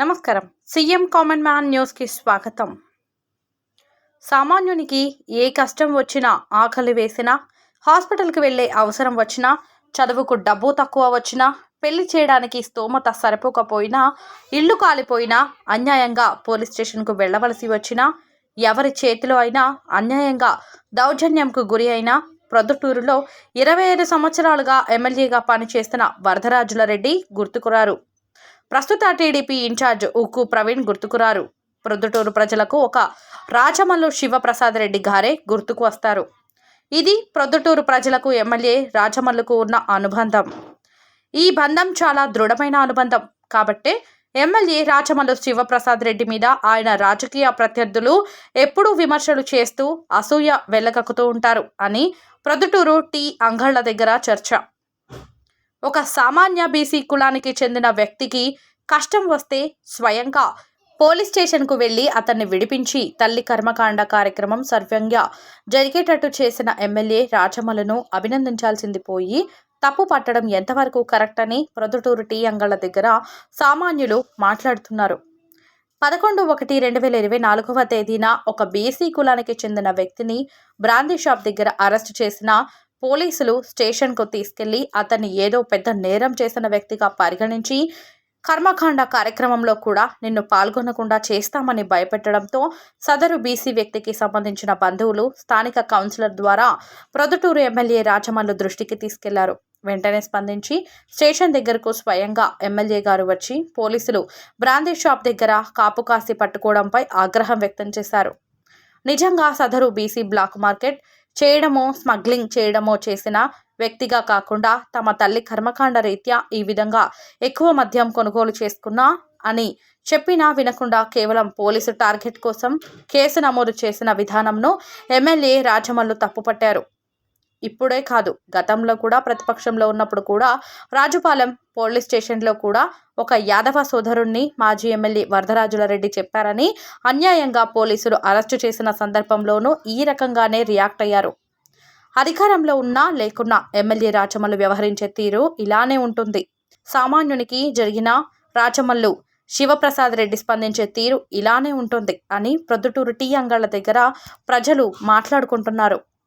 నమస్కారం. CM common man న్యూస్కి స్వాగతం. సామాన్యునికి ఏ కష్టం వచ్చినా ఆకలి వేసినా హాస్పిటల్కి వెళ్ళే అవసరం వచ్చినా చదువుకు డబ్బు తక్కువ వచ్చినా పెళ్ళి చేయడానికి స్తోమత సరిపోకపోయినా ఇల్లు కాలిపోయినా అన్యాయంగా పోలీస్ స్టేషన్కు వెళ్ళవలసి వచ్చినా ఎవరి చేతిలో అయినా అన్యాయంగా దౌర్జన్యంకు గురి అయినా ప్రొద్దుటూరులో ఇరవై ఐదు సంవత్సరాలుగా ఎమ్మెల్యేగా పనిచేస్తున్న వరదరాజుల రెడ్డి గుర్తుకురారు. ప్రస్తుత టీడీపీ ఇన్ఛార్జ్ ఉక్కు ప్రవీణ్ గుర్తుకురారు. ప్రొద్దుటూరు ప్రజలకు ఒక రాచమల్లు శివప్రసాద్ రెడ్డి గారే గుర్తుకు వస్తారు. ఇది ప్రొద్దుటూరు ప్రజలకు ఎమ్మెల్యే రాచమల్లుకు ఉన్న అనుబంధం. ఈ బంధం చాలా దృఢమైన అనుబంధం. కాబట్టే ఎమ్మెల్యే రాచమల్లు శివప్రసాద్ రెడ్డి మీద ఆయన రాజకీయ ప్రత్యర్థులు ఎప్పుడూ విమర్శలు చేస్తూ అసూయ వెళ్ళగక్కుతూ ఉంటారు అని ప్రొద్దుటూరు టీ అంగళ్ళ దగ్గర చర్చ. ఒక సామాన్య బీసీ కులానికి చెందిన వ్యక్తికి కష్టం వస్తే స్వయంగా పోలీస్ స్టేషన్కు వెళ్ళి అతన్ని విడిపించి తల్లి కర్మకాండ కార్యక్రమం సర్వంగా జరిగేటట్టు చేసిన ఎమ్మెల్యే రాచమలను అభినందించాల్సింది పోయి తప్పు పట్టడం ఎంతవరకు కరెక్ట్ అని ప్రొద్దుటూరు టీ అంగళ్ళ దగ్గర సామాన్యులు మాట్లాడుతున్నారు. పదకొండు ఒకటి రెండు వేల ఇరవై నాలుగవ తేదీన ఒక బీసీ కులానికి చెందిన వ్యక్తిని బ్రాందీ షాప్ దగ్గర అరెస్టు చేసిన పోలీసులు స్టేషన్కు తీసుకెళ్ళి అతన్ని ఏదో పెద్ద నేరం చేసిన వ్యక్తిగా పరిగణించి కర్మకాండ కార్యక్రమంలో కూడా నిన్ను పాల్గొనకుండా చేస్తామని భయపెట్టడంతో సదరు బీసీ వ్యక్తికి సంబంధించిన బంధువులు స్థానిక కౌన్సిలర్ ద్వారా ప్రొద్దుటూరు ఎమ్మెల్యే రాజమల్లు దృష్టికి తీసుకెళ్ళారు. వెంటనే స్పందించి స్టేషన్ దగ్గరకు స్వయంగా ఎమ్మెల్యే గారు వచ్చి పోలీసులు బ్రాందీ షాప్ దగ్గర కాపు కాసి పట్టుకోవడంపై ఆగ్రహం వ్యక్తం చేశారు. నిజంగా సదరు బీసీ బ్లాక్ మార్కెట్ చేయడమో స్మగ్లింగ్ చేయడమో చేసిన వ్యక్తిగా కాకుండా తమ తల్లి కర్మకాండ రీత్యా ఈ విధంగా ఎక్కువ మద్యం కొనుగోలు చేసుకున్నా అని చెప్పినా వినకుండా కేవలం పోలీసు టార్గెట్ కోసం కేసు నమోదు చేసిన విధానంను ఎమ్మెల్యే రాజమల్లు తప్పుపట్టారు. ఇప్పుడే కాదు. గతంలో కూడా ప్రతిపక్షంలో ఉన్నప్పుడు కూడా రాజుపాలెం పోలీస్ స్టేషన్లో కూడా ఒక యాదవ సోదరుణ్ణి మాజీ ఎమ్మెల్యే వరదరాజులరెడ్డి చెప్పారని అన్యాయంగా పోలీసులు అరెస్టు చేసిన సందర్భంలోనూ ఈ రకంగానే రియాక్ట్ అయ్యారు. అధికారంలో ఉన్నా లేకున్నా ఎమ్మెల్యే రాచమల్లు వ్యవహరించే తీరు ఇలానే ఉంటుంది. సామాన్యునికి జరిగిన రాచమల్లు శివప్రసాద్ రెడ్డి స్పందించే తీరు ఇలానే ఉంటుంది అని ప్రొద్దుటూరు టీ అంగళ్ళ దగ్గర ప్రజలు మాట్లాడుకుంటున్నారు.